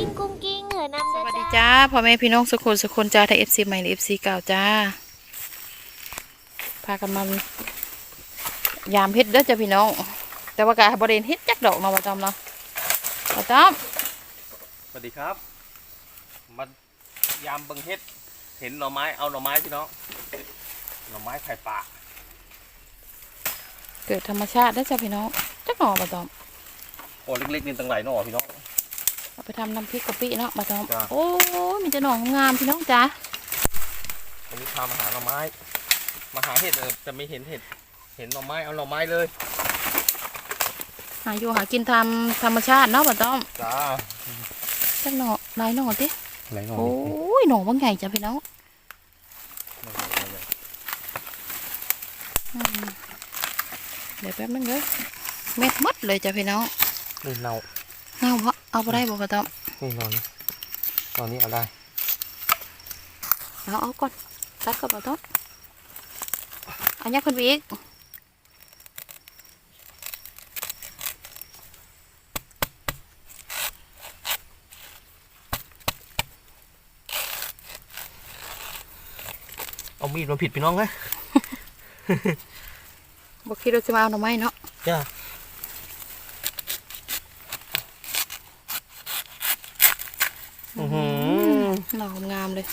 กิ้งกุ้งกิ้งเหนือนำสเด้อวัสดีจ้าจ้าพ่อแม่พี่น้องสุขุนสุขุนจ้าไทยเอฟซีใหม่เอฟซีเก่าจ้าพากันมายามเฮ็ดเด้อจ้าพี่น้อง แต่ว่ากาบริเวณเฮ็ดจักดอกเนาะบ่จอมเนาะบ่จอมสวัสดีครับ มายามเบิงเฮ็ด เห็นหน่อไม้ เอาหน่อไม้พี่น้อง หน่อไม้ไข่ป่าเกิดธรรมชาติได้อจ้าพี่น้องจักหน่อบ่จอมโอ้เล็กๆนี่ตั้งหลายหน่อพี่น้อง เอาไปทำน้ำพริกกะปิเนาะบ่จอมจ้ะโอ้ยมีแต่หน่องามพี่น้องจ้าวันนี้พามาหาหน่อไม้ มาหาเห็ดเออจะไม่เห็นเห็ด เห็นหน่อไม้เอาหน่อไม้เลยหาอยู่หากินทำธรรมชาติเนาะบ่จอมจ้าจักหน่อหลายหน่อติหลายหน่อโอ้ยหน่อบ่ใหญ่จ้าพี่น้องอืมเดี๋ยวแป๊บนึงเด้อเม็ดหมดเลยจ้าพี่น้องนี่เน่าเอาบ่ เอาบ่ได้บ่บ่ต้องนี่นอนนี่ตอนนี้เอาได้เอาเอาก่อนตัดก่อนบ่ต้องเอายักขึ้นไปอีกเอามีดมาผิดพี่น้องเลยบ่คิดว่าสิมาเอาหน่อไม้เนาะจ้า อื้อหือ หน่องามเลย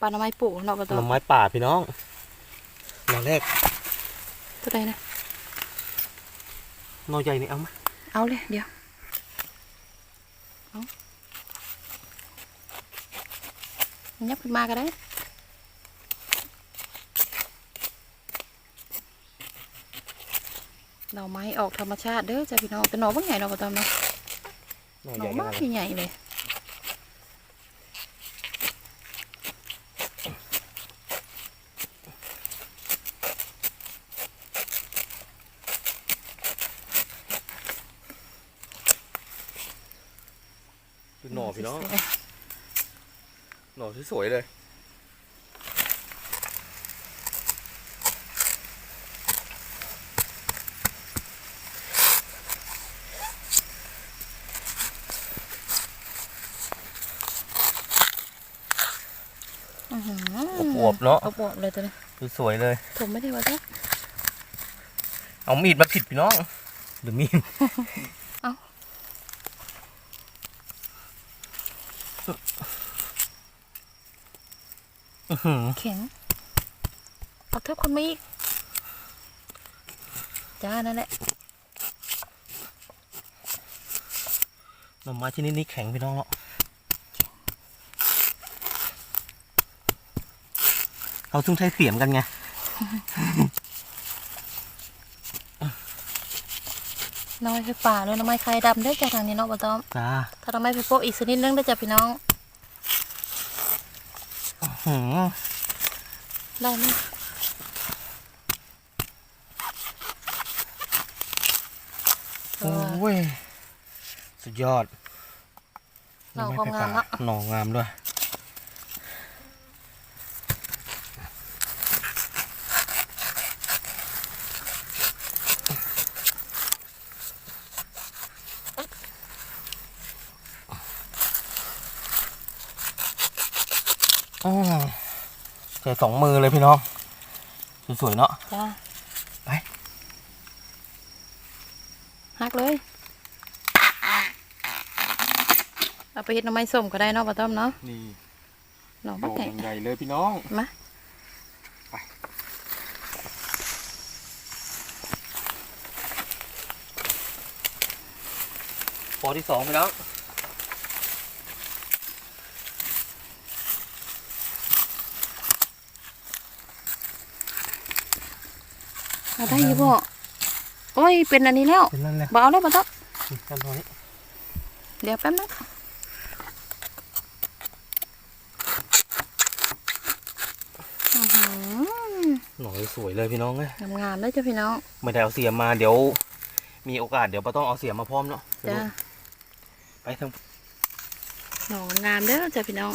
ปลาหน่อไม้ปลูกเนาะบ่หต้อน่งอไม้ป่าพี่น้องหน่อแรกตัวใดนะหน่อใหญ่นี่เอามาเอาเลยเดี๋ยวเอายับขึ้นมาก็ได้หน่อไม้ออกธรรมชาติเด้อจ้าพี่น้องแต่หน่อบ่ใหญ่เนาะบ่ต้องเนาะหน่อหใหน่ญ่อขมากนาดนั้นใหญ่เลย คือหน่อพี่น้องหน่อสวยๆเลยอื้อหืออวบๆเนาะอวบๆเลยตัวนี้สวยๆเลย ผมไม่ได้ว่าจะเอามีดมาผิดพี่น้องหรือมีด อาอื้อหือแข็งเอาเทิบคนมาอีกจ้านั่นแหละหน่อไม้ชนิดนี้แข็งพี่น้องเนาะเราต้องใช้เสียมกันไง น้อยคือป่าเลยน้ำไม้ไข่ดำได้อจากทางนี้เนาะบ่ต้อมจ้าถ้าน้ำไม้ไปโปะอีกสักนิดนึงได้อจ้ะพี่น้องอื้อหือได้ไหมโอ้ย สุดยอดหน่อความงามเนาะหน่องามด้วย อืม ใส่สองมือเลยพี่น้องสวยๆเนาะจ้าไปหักเลย เอาไปเฮ็ดน้ำไม้ส้มก็ได้เนาะบ่ต้อมเนาะนี่หน่อโดบักใหญ่ใหญ่เลยพี่น้อง มาปอที่สองพี่น้อง เอาได้อยู่บ่โอ้ยเป็นอันนี้แล้วเป็นนั่นเลยบ่เอาแล้วบ่ต้อมกันตรงนี้เดี๋ยวแป๊บนึงอื้อหือหน่อยสวยเลยพี่น้องเลยงามๆเลยจ้ะพี่น้องไม่ได้เอาเสียมมาเดี๋ยว มีโอกาสเดี๋ยวปาต้องเอาเสียมมาพร้อมเนาะจ้าไปทางหน่องามเด้อจ้ะพี่น้อง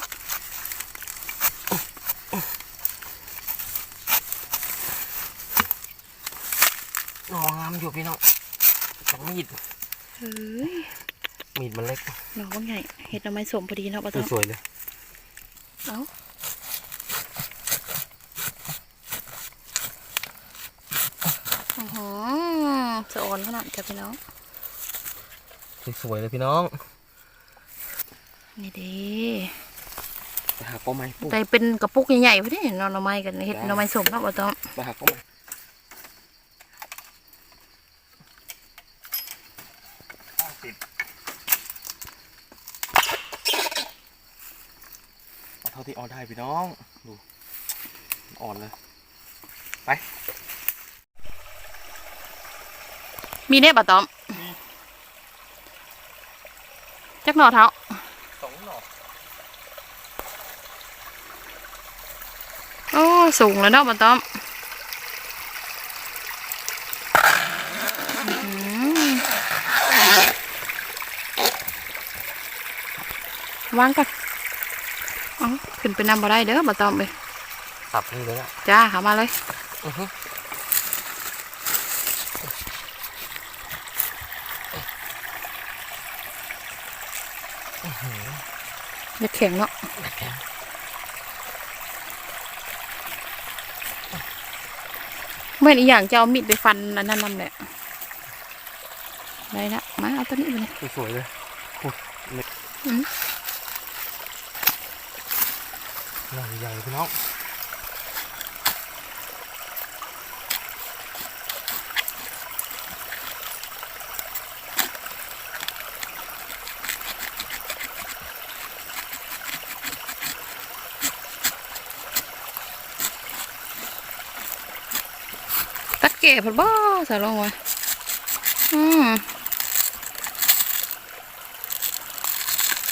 หน่องามอยู่พี่น้องจังมีดเฮ้ยมีดมันเล็กหน่อว่าไงเห็ดหน่อไม้สมพอดีเนาะปะต้องสวยๆเลยเอาอื้อหือสะออนขนาดจ้ะพี่น้องสวยๆเลยพี่น้อง นี่ดีไปหาป้อไม้ปุ๊บแต่เป็นกระปุกใหญ่ๆพอดีเนาะหน่อไม้กันเห็ดหน่อไม้สมเนาะปะต้องไปหาป้อไม้ติดเอาเท่าที่เอาได้พี่น้อง ดูมันอ่อนเลยมีเนี่ยปะต้อมจักหน่อเท้าสองหน่อโอ้สูงแล้วเนาะปะต้อมอื้อหือวางกัน เอาขึ้นไปนำบ่ได้เด้อปะต้อมเลยสับนี่เลยนะจ้าเข้ามาเลยอือฮึอย่าแข็งเนาะเมื่ออีกอย่างจะเอามีดไปฟันอันนั้นนั่นแหละได้ละมาเอาตัวนี้ไปเลยสวยๆเลยโอ้ยเล็ก อืม หน่อใหญ่ๆ พี่น้องตัดเก็บบ่ใส่ลงไว้อืม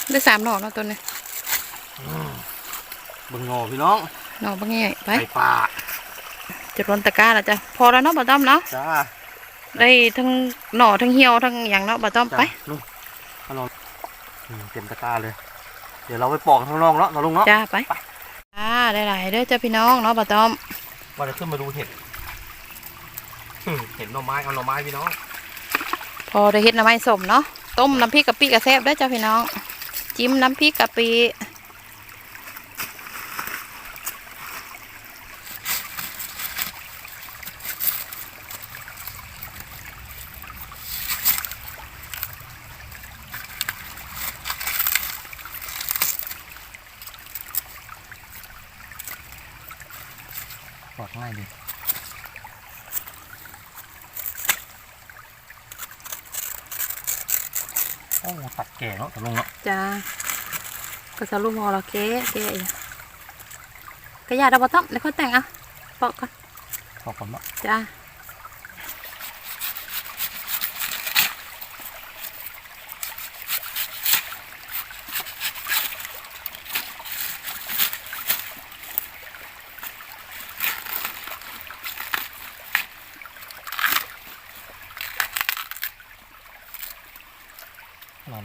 ได้สามหน่อเนาะตัวนี้ บิ่งงอพี่น้องหน่อบางใหญ่ไปไก่ป่าจะร้นตะกร้าแล้วจ้ะพอแล้วเนาะบ่ต้อมเนาะจ้าได้ทั้งหน่อทั้งเหี่ยวทั้งอย่างเนาะบ่ต้อมจ้าไปนู่นเอาลองอืมเต็มตะกร้าเลย เดี๋ยวเราไปปอกข้างนอกแล้วเราลุงเนาะจ้าไปอ่าได้หลายเด้อจ้าพี่น้องเนาะบ่ต้อมว่าจะขึ้นมาดูเห็ดอืมเห็นหน่อไม้เอาหน่อไม้พี่น้อง พอได้เฮ็ดน้ำไม้สมเนาะต้มน้ำพริกกะปิกระแซบได้อจ้าพี่น้อง จิ้มน้ำพริกกะปิป โอ้ตัดแก่เนาะตะลุงเนาะจ้าก็จะลูกมอเราเก๊เก๊อีกกระยาดาวบ่ต้อมแล้วค่อยแต่งอะปอกก่อนปอกผมเนาะจ้า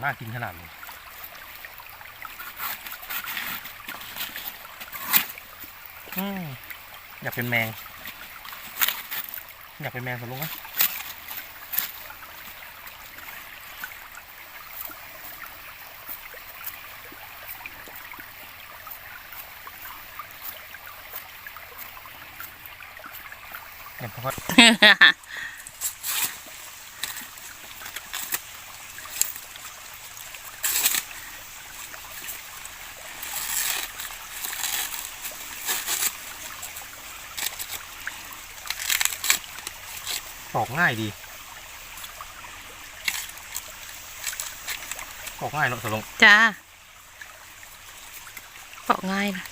น่ากินขนาดนี้อยากเป็นแมง อยากเป็นแมงตะลุงนะเนี่ยพราะว่า ป อกง่ายดีปอกง่ายเนอะสลงจ้าปอกง่ายนะ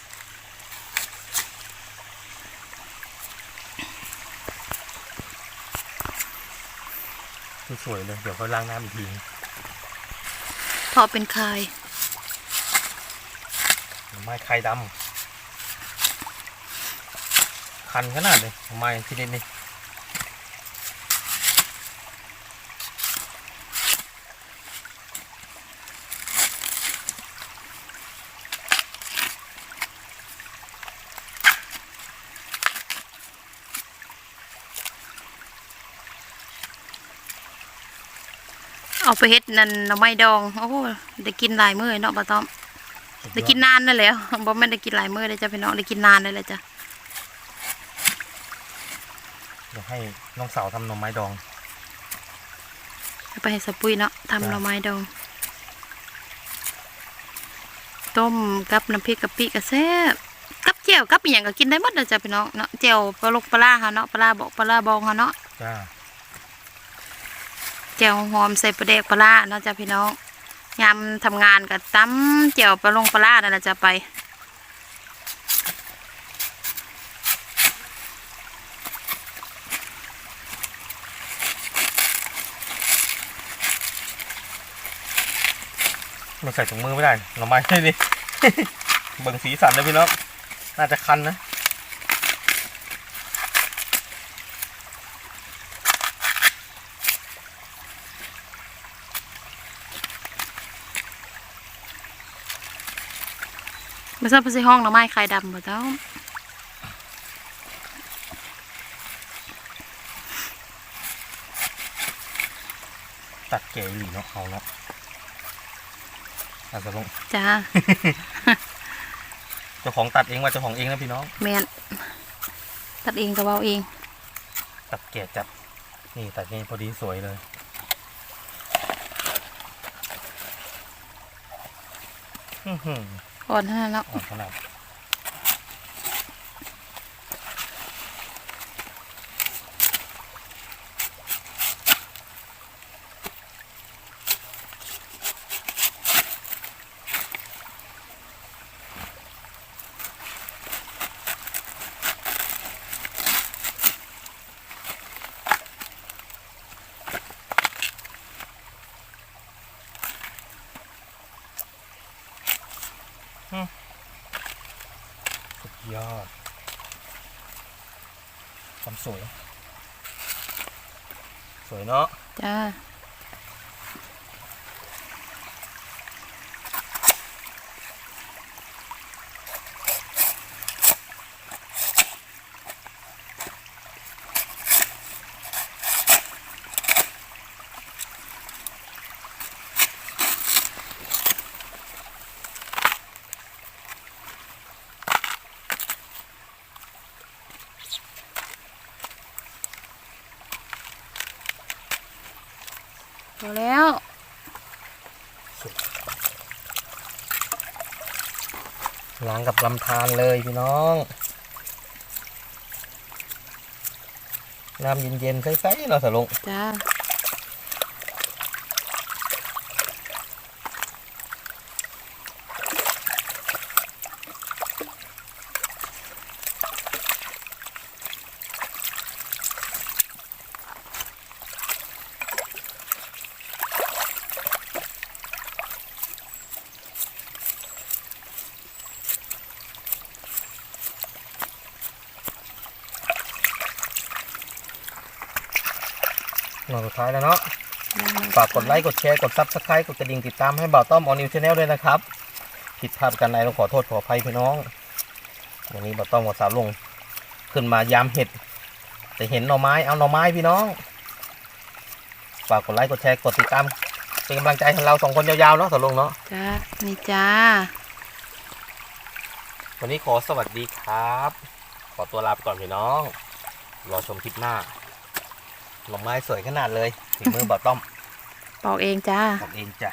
สวยๆเลยเดี๋ยวเขาล้างน้ำอีกทีพอเป็นคายหน่อไม้ไข่ดำคันขนาดเลยหน่อไม้ที่นี่นี่ เอาไปเฮ็ดนั่นหน่อไม้ดองโอ้ได้กินหลายมื้อเนาะบ่ต้อมได้กินนานนั่นแหล้วบ่แม่นได้กินหลายมื้อเลยจ้ะพี่น้องได้กินนานเลยแหละจ้ะเดี๋ยวให้น้องสาวทำหน่อไม้ดอง เอาไปให้สปุ้ยเนาะทำจ้ะหน่อไม้ดอง ต้มกับน้ำพริกกะปิก็แซ่บกับแจ่วกับอีหยังก็กินได้หมดเลยจ้ะพี่น้องเนาะแจ่วปลาลกปลาร้าหาเนาะปลาร้าบอกปลาร้าบองหาเนาะจ้าแจ่วหอมใส่ปลาแดกปลาร้าเนาะจ้ะพี่น้องยามทำงานก็ตำแจ่วปลาลงปลาร้านั่นแหละจะไป มันใส่ถุงมือไม่ได้หน่อไม้ได้ดิ เบิ่งสีสันเลยพี่น้อง น่าจะคันนะ มาเสิร์ฟไปใส่ห้องหน่อไม้ไข่ดำบ่เจ้าตัดเก๋หลีเนาะเอาเนาะอาจจะลงจ้าเจ้าของตัดเองว่าเจ้าของเองนะพี่น้องแม่นตัดเองก็เว้าเอง ตัดเก๋จัดนี่ตัดนี่พอดีสวยเลยอื้อหือ อ่อนเท่าแล้วอ่อนขนาด อดความสวย สวยเนาะจ้า พอแล้วล้างกับลำธารเลยพี่น้องน้ำเย็นๆใสๆเนาะสลุงจ้า หน่อสุดท้ายแล้วเนาะฝากกดไลค์กดแชร์กดซับสไครต์กดกระดิ่งติดตามให้บ่าวต้อมออนิวชาแนลด้วยนะครับ ผิดพลาดกันใดต้องขอโทษขออภัยพี่น้องวันนี้บ่าวต้อมกับสาวลง ขึ้นมายามเห็ด แต่เห็นหน่อไม้เอาหน่อไม้พี่น้อง ฝากกดไลค์กดแชร์กดติดตามเป็นกำลังใจให้เราสองคนยาวๆเนาะสาวลงเนาะจ้านี่จ้า วันนี้ขอสวัสดีครับ ขอตัวลาไปก่อนพี่น้อง รอชมคลิปหน้า หน่อไม้สวยขนาดเลยฝีมือบ่าวต้อมปอกเองจ้า ทำเองจ้ะ